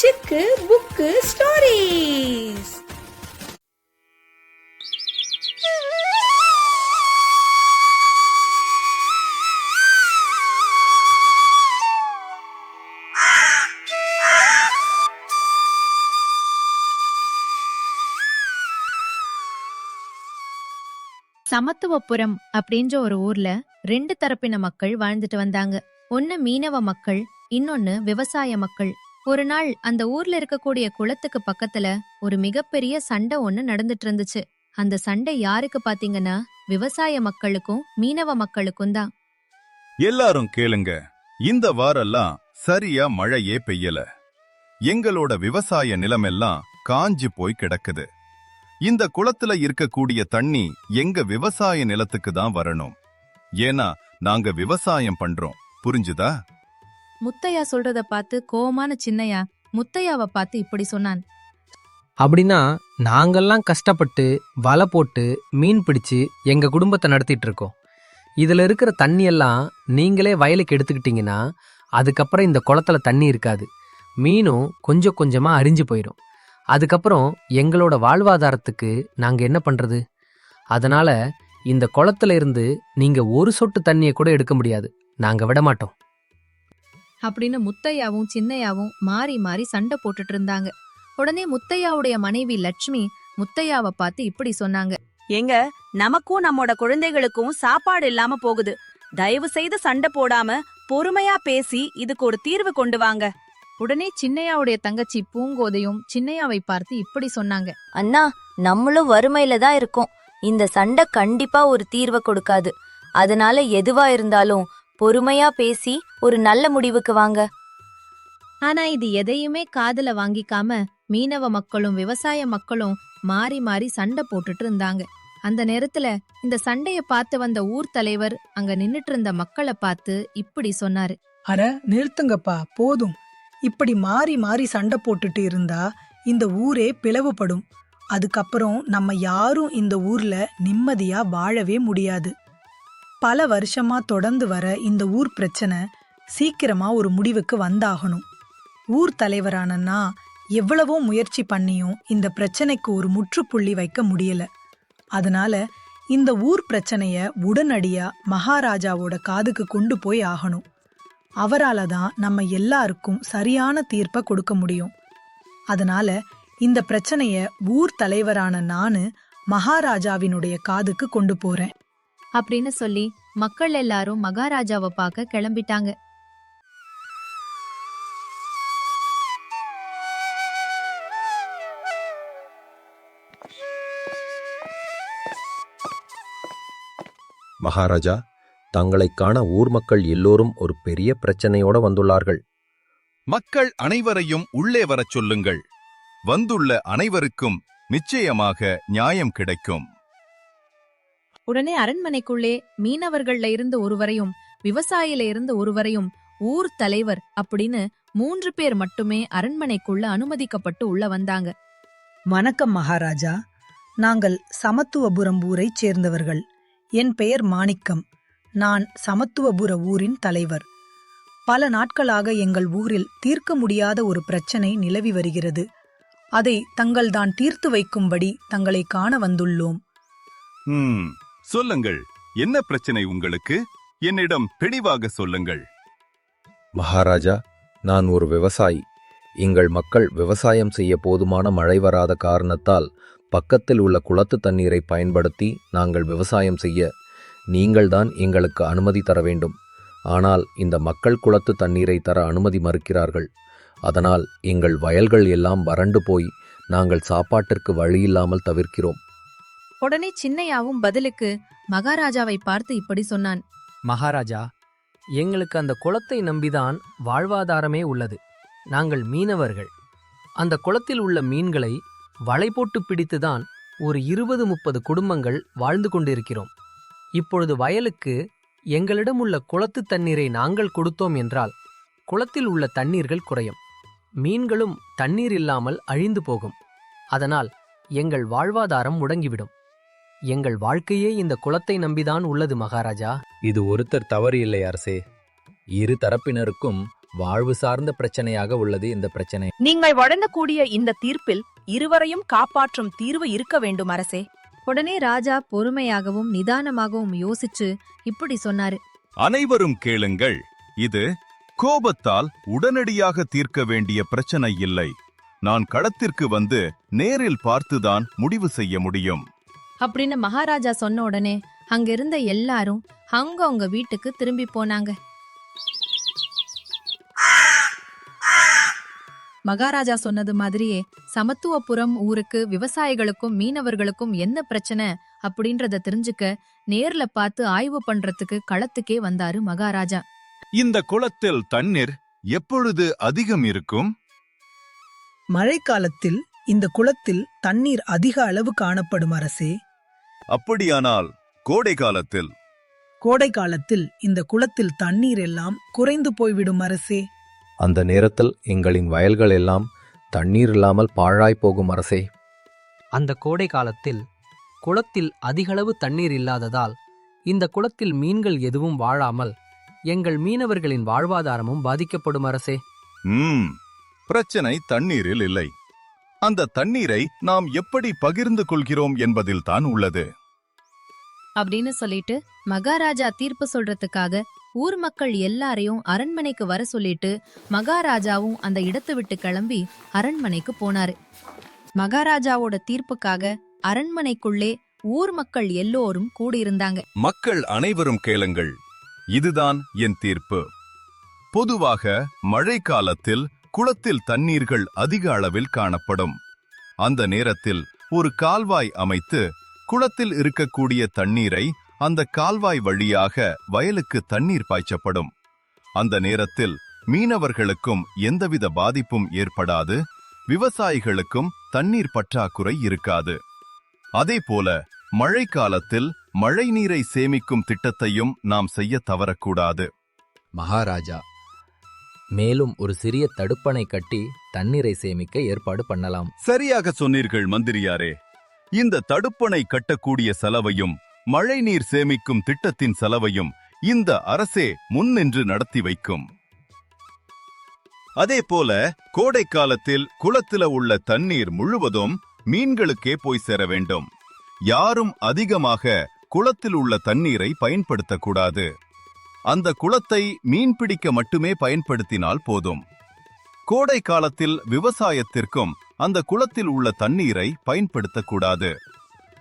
சிக்கு book stories Samathuvapuram அப்படின்ற ஒரு ஊர்ல ரெண்டு தரப்பின மக்கள் வாழ்ந்துட்டு வந்தாங்க. ஒன்னு மீனவ மக்கள் இன்னொன்னு விவசாய மக்கள். ஒரு நாள் அந்த ஊர்ல இருக்கக்கூடிய குளத்துக்கு பக்கத்துல ஒரு மிகப்பெரிய சண்டை ஒண்ணு நடந்துட்டு இருந்துச்சு அந்த சண்டை யாருக்கு பாத்தீங்கன்னா விவசாய மக்களுக்கும் மீனவ மக்களுக்கும் தான். எல்லாரும் கேளுங்க. இந்த வாரெல்லாம் சரியா மழையே பெய்யல. எங்களோட விவசாய நிலமெல்லாம் காஞ்சு போய் கிடக்குது. இந்த குளத்துல இருக்கக்கூடிய தண்ணி எங்க விவசாய நிலத்துக்கு தான் வரணும். ஏன்னா நாங்க விவசாயம் பண்றோம். புரிஞ்சுதா? முத்தையா சொல்றத பார்த்து கோவமான சின்னையா முத்தையாவை பார்த்து இப்படி சொன்னான். அப்படின்னா நாங்கெல்லாம் கஷ்டப்பட்டு வலை போட்டு மீன் பிடிச்சு எங்க குடும்பத்தை நடத்திட்டு இருக்கோம். இதுல இருக்கிற தண்ணி எல்லாம் நீங்களே வயலுக்கு எடுத்துக்கிட்டீங்கன்னா அதுக்கப்புறம் இந்த குளத்துல தண்ணி இருக்காது. மீனும் கொஞ்சம் கொஞ்சமா அரிஞ்சு போயிடும் அதுக்கப்புறம் எங்களோட வாழ்வாதாரத்துக்கு நாங்க என்ன பண்றது? அதனால இந்த குளத்துல இருந்து நீங்க ஒரு சொட்டு தண்ணியை கூட எடுக்க முடியாது. நாங்க விட மாட்டோம். அப்படின்னு முத்தையாவும் சின்னையாவும் மாறி மாறி சண்டை போட்டுட்டு இருந்தாங்க. உடனே முத்தையாவுடைய மனைவி லட்சுமி முத்தையாவை பார்த்து இப்படி சொன்னாங்க. ஏங்க நமக்கும் நம்மோட குழந்தைகளுக்கும் சாப்பாடு இல்லாம போகுது. தயவு செய்து சண்டை போடாம பொறுமையா பேசி இதுக்கு ஒரு தீர்வு கொண்டு வாங்க. உடனே சின்னையாவுடைய தங்கச்சி பூங்கோதையும் சின்னையாவை பார்த்து இப்படி சொன்னாங்க. அண்ணா நம்மளும் வறுமையில தான் இருக்கோம். இந்த சண்டை கண்டிப்பா ஒரு தீர்வை கொடுக்காது. அதனால எதுவா இருந்தாலும் பொறுமையா பேசி ஒரு நல்ல முடிவுக்கு வாங்க. ஆனா இது எதையுமே காதுல வாங்கிக்காம மீனவ மக்களும் விவசாய மக்களும் மாறி மாறி சண்டை போட்டுட்டு இருந்தாங்க. அந்த நேரத்துல இந்த சண்டைய பார்த்து வந்த ஊர் தலைவர் அங்க நின்னுட்டு இருந்த மக்களை பார்த்து இப்படி சொன்னாரு. அட நிறுத்துங்கப்பா போதும். இப்படி மாறி மாறி சண்டை போட்டுட்டு இருந்தா இந்த ஊரே பிளவுபடும். அதுக்கப்புறம் நம்ம யாரும் இந்த ஊர்ல நிம்மதியா வாழவே முடியாது. பல வருஷமா தொடர்ந்து வர இந்த ஊர் பிரச்சனை சீக்கிரமா ஒரு முடிவுக்கு வந்தாகணும். ஊர் தலைவரான நான் எவ்வளவோ முயற்சி பண்ணியும் இந்த பிரச்சனைக்கு ஒரு முற்றுப்புள்ளி வைக்க முடியல. அதனால இந்த ஊர் பிரச்சனைய உடனடியா மகாராஜாவோட காதுக்கு கொண்டு போய் ஆகணும். அவரால தான் நம்ம எல்லாருக்கும் சரியான தீர்ப்பை கொடுக்க முடியும். அதனால இந்த பிரச்சனைய ஊர் தலைவரான நானு மகாராஜாவினுடைய காதுக்கு கொண்டு போறேன். அப்படின்னு சொல்லி மக்கள் எல்லாரும் மகாராஜாவை பார்க்க கிளம்பிட்டாங்க. மகாராஜா தங்களைக் காண ஊர் மக்கள் எல்லோரும் ஒரு பெரிய பிரச்சனையோட வந்துள்ளார்கள். மக்கள் அனைவரையும் உள்ளே வரச் சொல்லுங்கள். வந்துள்ள அனைவருக்கும் நிச்சயமாக நியாயம் கிடைக்கும். உடனே அரண்மனைக்குள்ளே மீனவர்கள்ல இருந்து ஒருவரையும் விவசாயில இருந்து ஒருவரையும் ஊர் தலைவர் அப்படின்னு மூன்று பேர் மட்டுமே அரண்மனைக்குள்ள அனுமதிக்கப்பட்டு உள்ள வந்தாங்க. வணக்கம் மகாராஜா. நாங்கள் சமத்துவபுரம் ஊரைச் சேர்ந்தவர்கள். என் பெயர் மாணிக்கம். நான் சமத்துவபுர ஊரின் தலைவர். பல நாட்களாக எங்கள் ஊரில் தீர்க்க முடியாத ஒரு பிரச்சனை நிலவி வருகிறது. அதை தங்கள்தான் தீர்த்து வைக்கும்படி தங்களை காண வந்துள்ளோம். ம். சொல்லுங்கள். என்ன பிரச்சனை உங்களுக்கு? என்னிடம் தெளிவாக சொல்லுங்கள். மகாராஜா நான் ஒரு விவசாயி. எங்கள் மக்கள் விவசாயம் செய்ய போதுமான மழை வராத காரணத்தால் பக்கத்தில் உள்ள குளத்து தண்ணீரை பயன்படுத்தி நாங்கள் விவசாயம் செய்ய நீங்கள்தான் எங்களுக்கு அனுமதி தர வேண்டும். ஆனால் இந்த மக்கள் குளத்து தண்ணீரை தர அனுமதி மறுக்கிறார்கள். அதனால் எங்கள் வயல்கள் எல்லாம் வறண்டு போய் நாங்கள் சாப்பாட்டிற்கு வழியில்லாமல் தவிர்க்கிறோம். உடனே சின்னையாவும் பதிலுக்கு மகாராஜாவை பார்த்து இப்படி சொன்னான். மகாராஜா எங்களுக்கு அந்த குளத்தை நம்பிதான் வாழ்வாதாரமே உள்ளது. நாங்கள் மீனவர்கள். அந்த குளத்தில் உள்ள மீன்களை வலை போட்டு பிடித்துதான் ஒரு இருபது முப்பது குடும்பங்கள் வாழ்ந்து கொண்டிருக்கிறோம். இப்பொழுது வயலுக்கு எங்களிடம் உள்ள குளத்து தண்ணீரை நாங்கள் கொடுத்தோம் என்றால் குளத்தில் உள்ள தண்ணீர்கள் குறையும். மீன்களும் தண்ணீர் இல்லாமல் அழிந்து போகும். அதனால் எங்கள் வாழ்வாதாரம் முடங்கிவிடும். எங்கள் வாழ்க்கையே இந்த குளத்தை நம்பிதான் உள்ளது மகாராஜா. இது ஒருத்தர் தவறு இல்லை அரசே. இரு தரப்பினருக்கும் வாழ்வு சார்ந்த பிரச்சனையாக உள்ளது இந்த பிரச்சனை. நீங்கள் வழங்கக்கூடிய இந்த தீர்ப்பில் இருவரையும் காப்பாற்றும் தீர்வு இருக்க வேண்டும் அரசே. உடனே ராஜா பொறுமையாகவும் நிதானமாகவும் யோசிச்சு இப்படி சொன்னாரு. அனைவரும் கேளுங்கள். இது கோபத்தால் உடனடியாக தீர்க்க வேண்டிய பிரச்சனை இல்லை. நான் களத்திற்கு வந்து நேரில் பார்த்துதான் முடிவு செய்ய முடியும். அப்படின்னு மகாராஜா சொன்ன உடனே அங்கிருந்த எல்லாரும் அவங்க வீட்டுக்கு திரும்பி போனாங்க. மகாராஜா சொன்னது மாதிரியே சமத்துவபுரம் ஊருக்கு விவசாயிகளுக்கும் மீனவர்களுக்கும் என்ன பிரச்சனை அப்படின்றத தெரிஞ்சுக்க நேர்ல பார்த்து ஆய்வு பண்றதுக்கு களத்துக்கே வந்தாரு மகாராஜா. இந்த குளத்தில் தண்ணீர் எப்பொழுது அதிகம் இருக்கும்? மழைக்காலத்தில் இந்த குளத்தில் தண்ணீர் அதிக அளவு காணப்படும் அரசே. அப்படியானால் கோடை காலத்தில். கோடை காலத்தில் இந்த குளத்தில் தண்ணீர் எல்லாம் குறைந்து போய்விடும் அரசே. அந்த நேரத்தில் எங்களின் வயல்கள் எல்லாம் தண்ணீர் இல்லாமல் பாழாய் போகும் அரசே. அந்த கோடை காலத்தில் குளத்தில் அதிகளவு தண்ணீர் இல்லாததால் இந்த குளத்தில் மீன்கள் எதுவும் வாழாமல் எங்கள் மீனவர்களின் வாழ்வாதாரமும் பாதிக்கப்படும் அரசே. ம் பிரச்சனை தண்ணீரில் இல்லை. அந்த தண்ணீரை நாம் எப்படி பகிர்ந்து கொள்கிறோம் என்பதில் தான் உள்ளது. அப்படின்னு சொல்லிட்டு மகாராஜா தீர்ப்பு சொல்றதுக்காக ஊர் மக்கள் எல்லாரையும் அரண்மனைக்கு வர சொல்லிட்டு மகாராஜாவும் அந்த இடத்தை விட்டு கிளம்பி அரண்மனைக்கு போனாரு. மகாராஜாவோட தீர்ப்புக்காக அரண்மனைக்குள்ளே ஊர் மக்கள் எல்லோரும் கூடியிருந்தாங்க. மக்கள் அனைவரும் கேளுங்கள். இதுதான் என் தீர்ப்பு. பொதுவாக மழை காலத்தில் குளத்தில் தண்ணீர்கள் அதிக அளவில் காணப்படும். அந்த நேரத்தில் ஒரு கால்வாய் அமைத்து குளத்தில் இருக்கக்கூடிய தண்ணீரை அந்த கால்வாய் வழியாக வயலுக்கு தண்ணீர் பாய்ச்சப்படும். அந்த நேரத்தில் மீனவர்களுக்கும் எந்தவித பாதிப்பும் ஏற்படாது விவசாயிகளுக்கும் தண்ணீர் பற்றாக்குறை இருக்காது. அதேபோல மழைக்காலத்தில் மழை நீரை சேமிக்கும் திட்டத்தையும் நாம் செய்ய தவறக்கூடாது. மகாராஜா மேலும் ஒரு சிறிய தடுப்பணை கட்டி தண்ணீரை சேமிக்க ஏற்பாடு பண்ணலாம். சரியாக சொன்னீர்கள் மந்திரியாரே. இந்த தடுப்பணை கட்டக்கூடிய செலவையும் மழைநீர் சேமிக்கும் திட்டத்தின் செலவையும் இந்த அரசே முன்னின்று நடத்தி வைக்கும். அதேபோல கோடை காலத்தில் குளத்தில உள்ள தண்ணீர் முழுவதும் மீன்களுக்கே போய் சேர வேண்டும். யாரும் அதிகமாக குளத்தில் உள்ள தண்ணீரை பயன்படுத்தக்கூடாது. அந்த குளத்தை மீன்பிடிக்க மட்டுமே பயன்படுத்தினால் போதும். கோடை காலத்தில் விவசாயத்திற்கும் அந்த குளத்தில் உள்ள தண்ணீரை பயன்படுத்தக்கூடாது.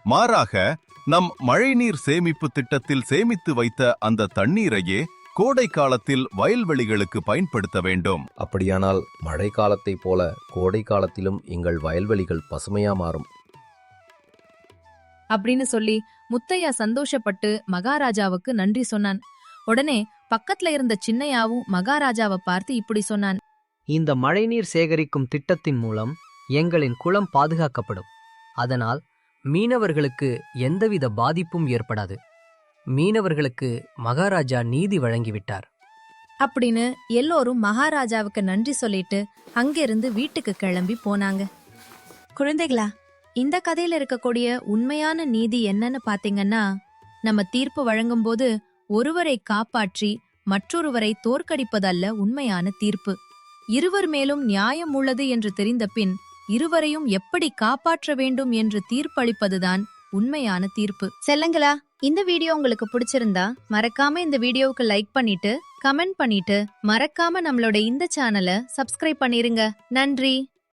மாறாக நம் மழைநீர் சேமிப்பு திட்டத்தில் சேமித்து வைத்த அந்த தண்ணீரையே கோடை காலத்தில் வயல்வெளிகளுக்கு பயன்படுத்த வேண்டும். அப்படியானால் மழை காலத்தைப் போல கோடை காலத்திலும் எங்கள் வயல்வெளிகள் பசுமையா மாறும். அப்படின்னு சொல்லி முத்தையா சந்தோஷப்பட்டு மகாராஜாவுக்கு நன்றி சொன்னான். உடனே பக்கத்துல இருந்த சின்னையாவும் மகாராஜாவை பார்த்து இப்படி சொன்னான். இந்த மழைநீர் சேகரிக்கும் திட்டத்தின் மூலம் எங்களின் குளம் பாதுகாக்கப்படும். அதனால் மீனவர்களுக்கு எந்தவித பாதிப்பும் ஏற்படாது. மீனவர்களுக்கு மகாராஜா நீதி வழங்கிவிட்டார். அப்படின்னு எல்லோரும் மகாராஜாவுக்கு நன்றி சொல்லிட்டு அங்கிருந்து வீட்டுக்கு கிளம்பி போனாங்க. குழந்தைகளா இந்த கதையில இருக்கக்கூடிய உண்மையான நீதி என்னன்னு பாத்தீங்கன்னா நம்ம தீர்ப்பு வழங்கும்போது ஒருவரை காப்பாற்றி மற்றொருவரை தோற்கடிப்பதல்ல உண்மையான தீர்ப்பு. இருவர் மேலும் நியாயம் உள்ளது என்று தெரிந்த பின் இருவரையும் எப்படி காப்பாற்ற வேண்டும் என்று தீர்ப்பளிப்பதுதான் உண்மையான தீர்ப்பு. செல்லங்களா இந்த வீடியோ உங்களுக்கு பிடிச்சிருந்தா மறக்காம இந்த வீடியோவுக்கு லைக் பண்ணிட்டு கமெண்ட் பண்ணிட்டு மறக்காம நம்மளோட இந்த சேனலை சப்ஸ்கிரைப் பண்ணிருங்க. நன்றி.